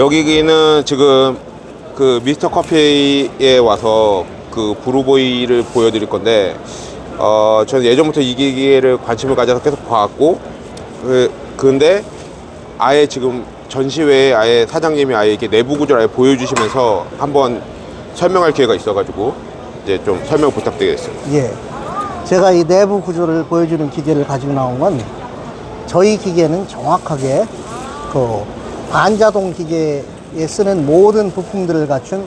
여기는 지금 그 미스터 커피에 와서 그 브루보이를 보여드릴 건데 어 저는 예전부터 이 기계를 관심을 가져서 계속 봐왔고 그 근데 아예 지금 전시회에 아예 사장님이 아예 이렇게 내부 구조를 아예 보여주시면서 한번 설명할 기회가 있어가지고 이제 좀 설명 부탁드리겠습니다. 예. 제가 이 내부 구조를 보여주는 기계를 가지고 나온 건 저희 기계는 정확하게 그 반자동 기계에 쓰는 모든 부품들을 갖춘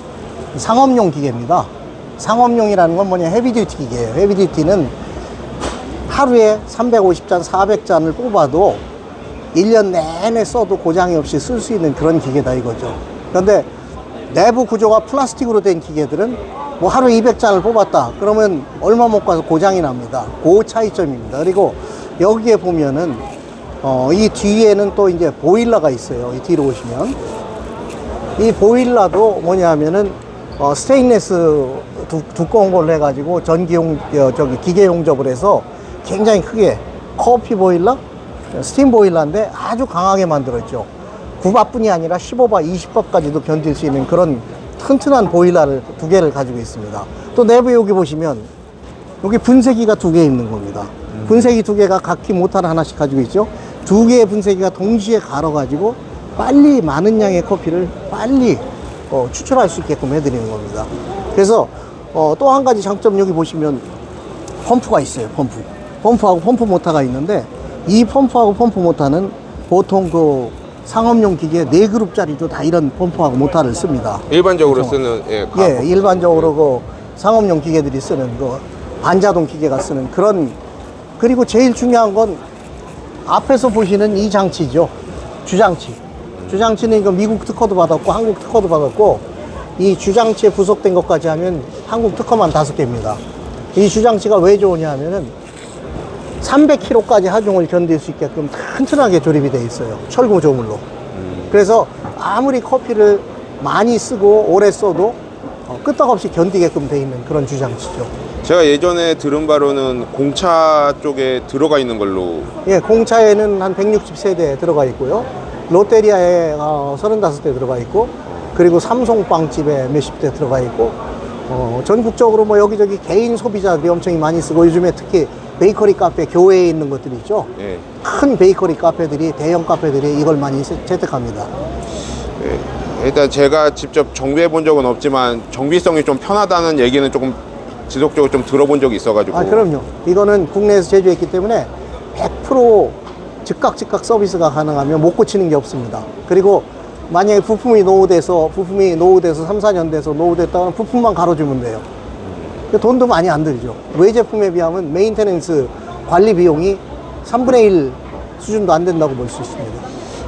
상업용 기계입니다. 상업용이라는 건 뭐냐 헤비듀티 기계예요. 헤비듀티는 하루에 350잔, 400잔을 뽑아도 1년 내내 써도 고장이 없이 쓸 수 있는 그런 기계다 이거죠. 그런데 내부 구조가 플라스틱으로 된 기계들은 뭐 하루 200잔을 뽑았다. 그러면 얼마 못 가서 고장이 납니다. 그 차이점입니다. 그리고 여기에 보면은 어, 이 뒤에는 또 이제 보일러가 있어요. 이 뒤로 오시면. 이 보일러도 뭐냐면은 어, 스테인레스 두, 두꺼운 걸로 해가지고 전기용 어, 저기 기계 용접을 해서 굉장히 크게 커피 보일러, 스팀 보일러인데 아주 강하게 만들었죠. 9바뿐이 아니라 15바, 20바까지도 견딜 수 있는 그런 튼튼한 보일러를 두 개를 가지고 있습니다. 또 내부 여기 보시면 여기 분쇄기가 두 개 있는 겁니다. 분쇄기 두 개가 각기 모터를 하나씩 가지고 있죠. 두 개의 분쇄기가 동시에 갈아가지고 빨리 많은 양의 커피를 빨리 어, 추출할 수 있게끔 해드리는 겁니다. 그래서 어, 또 한 가지 장점 여기 보시면 펌프가 있어요. 펌프. 펌프하고 펌프 모터가 있는데 이 펌프하고 펌프 모터는 보통 그 상업용 기계 네 그룹짜리도 다 이런 펌프하고 모터를 씁니다. 일반적으로 쓰는 예, 가- 예, 일반적으로 그 상업용 기계들이 쓰는 그 반자동 기계가 쓰는 그런 그리고 제일 중요한 건 앞에서 보시는 이 장치죠. 주장치. 주장치는 이거 미국 특허도 받았고 한국 특허도 받았고 이 주장치에 부속된 것까지 하면 한국 특허만 다섯 개입니다. 이 주장치가 왜 좋으냐 하면은 300kg까지 하중을 견딜 수 있게끔 튼튼하게 조립이 되어 있어요. 철구 조물로. 그래서 아무리 커피를 많이 쓰고 오래 써도 어, 끄떡없이 견디게끔 돼 있는 그런 주장치죠. 제가 예전에 들은 바로는 공차 쪽에 들어가 있는 걸로 예, 공차에는 한 160세대 들어가 있고요. 롯데리아에 어, 35대 들어가 있고, 그리고 삼성 빵집에 몇십 대 들어가 있고, 어, 전국적으로 뭐 여기저기 개인 소비자들이 엄청 많이 쓰고, 요즘에 특히 베이커리 카페, 교외에 있는 것들이 있죠. 예, 큰 베이커리 카페들이, 대형 카페들이 이걸 많이 세- 채택합니다. 예. 일단 제가 직접 정비해 본 적은 없지만 정비성이 좀 편하다는 얘기는 조금 지속적으로 좀 들어본 적이 있어가지고 아, 그럼요. 이거는 국내에서 제조했기 때문에 100% 즉각 즉각 서비스가 가능하면 못 고치는 게 없습니다. 그리고 만약에 부품이 노후돼서 부품이 노후돼서 3, 4년 돼서 노후됐다면 부품만 갈아주면 돼요. 그 돈도 많이 안 들죠. 외 제품에 비하면 메인테넌스 관리 비용이 3분의 1 수준도 안 된다고 볼 수 있습니다.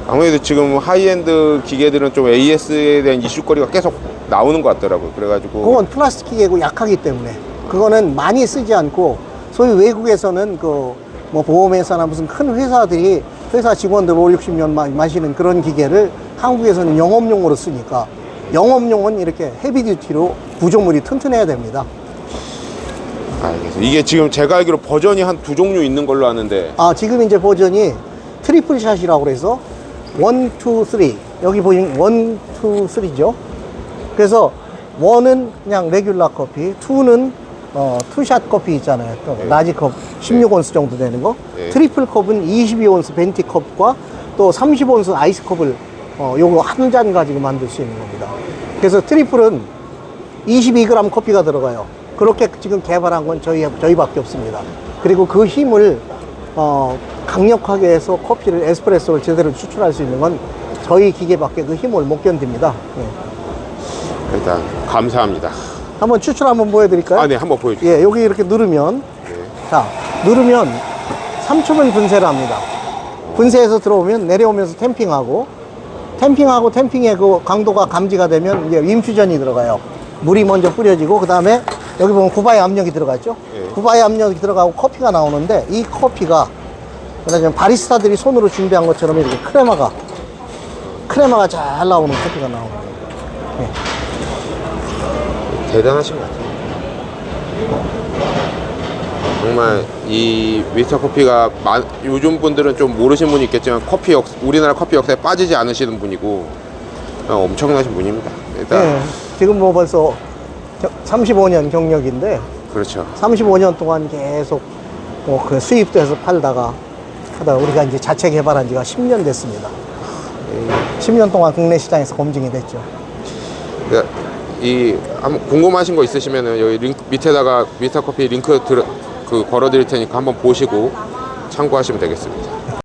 아무래도 지금 하이엔드 기계들은 좀 AS에 대한 이슈거리가 계속 나오는 것 같더라고요. 그래가지고 그건 플라스틱 기계고 약하기 때문에 그거는 많이 쓰지 않고 소위 외국에서는 그 뭐 보험회사나 무슨 큰 회사들이 회사 직원들 5, 60년 마- 마시는 그런 기계를 한국에서는 영업용으로 쓰니까 영업용은 이렇게 헤비듀티로 구조물이 튼튼해야 됩니다. 알겠어요. 이게 지금 제가 알기로 버전이 한 두 종류 있는 걸로 아는데 아, 지금 이제 버전이 트리플 샷이라고 그래서 1, 2, 3. 여기 보시면 1, 2, 3죠. 그래서 1은 그냥 레귤라 커피, 2는 어, 투샷 커피 있잖아요. 또 네. 라지 컵 16온스 정도 되는 거. 네. 트리플 컵은 22온스 벤티 컵과 또 30온스 아이스 컵을 어, 요거 한 잔 가지고 만들 수 있는 겁니다. 그래서 트리플은 22g 커피가 들어가요. 그렇게 지금 개발한 건 저희, 저희밖에 없습니다. 그리고 그 힘을, 어, 강력하게 해서 커피를, 에스프레소를 제대로 추출할 수 있는 건 저희 기계밖에 그 힘을 못 견딥니다. 예. 일단 감사합니다. 한번 추출 한번 보여드릴까요? 아, 네, 한번 보여주세요. 예, 여기 이렇게 누르면, 자, 누르면 3초면 분쇄를 합니다. 분쇄해서 들어오면 내려오면서 탬핑하고, 탬핑하고 탬핑의 그 강도가 감지가 되면 이제 인퓨전이 들어가요. 물이 먼저 뿌려지고, 그 다음에 여기 보면 구바의 압력이 들어갔죠? 예. 구바의 압력이 들어가고 커피가 나오는데, 이 커피가, 그다음에 바리스타들이 손으로 준비한 것처럼 이렇게 크레마가, 크레마가 잘 나오는 커피가 나오는 거예요. 대단하신 것 같아요. 정말 이 미스터 커피가 마- 요즘 분들은 좀 모르시는 분이 있겠지만 커피 역 우리나라 커피 역사에 빠지지 않으시는 분이고 어, 엄청나신 분입니다. 일단 예, 지금 뭐 벌써 35년 경력인데 그렇죠. 35년 동안 계속 뭐 그 수입도 해서 팔다가 하다가 우리가 이제 자체 개발한 지가 10년 됐습니다. 예, 10년 동안 국내 시장에서 검증이 됐죠. 그러니까 이 한번 궁금하신 거 있으시면은 여기 링크 밑에다가 미스터 커피 링크 들, 그 걸어 드릴 테니까 한번 보시고 참고하시면 되겠습니다.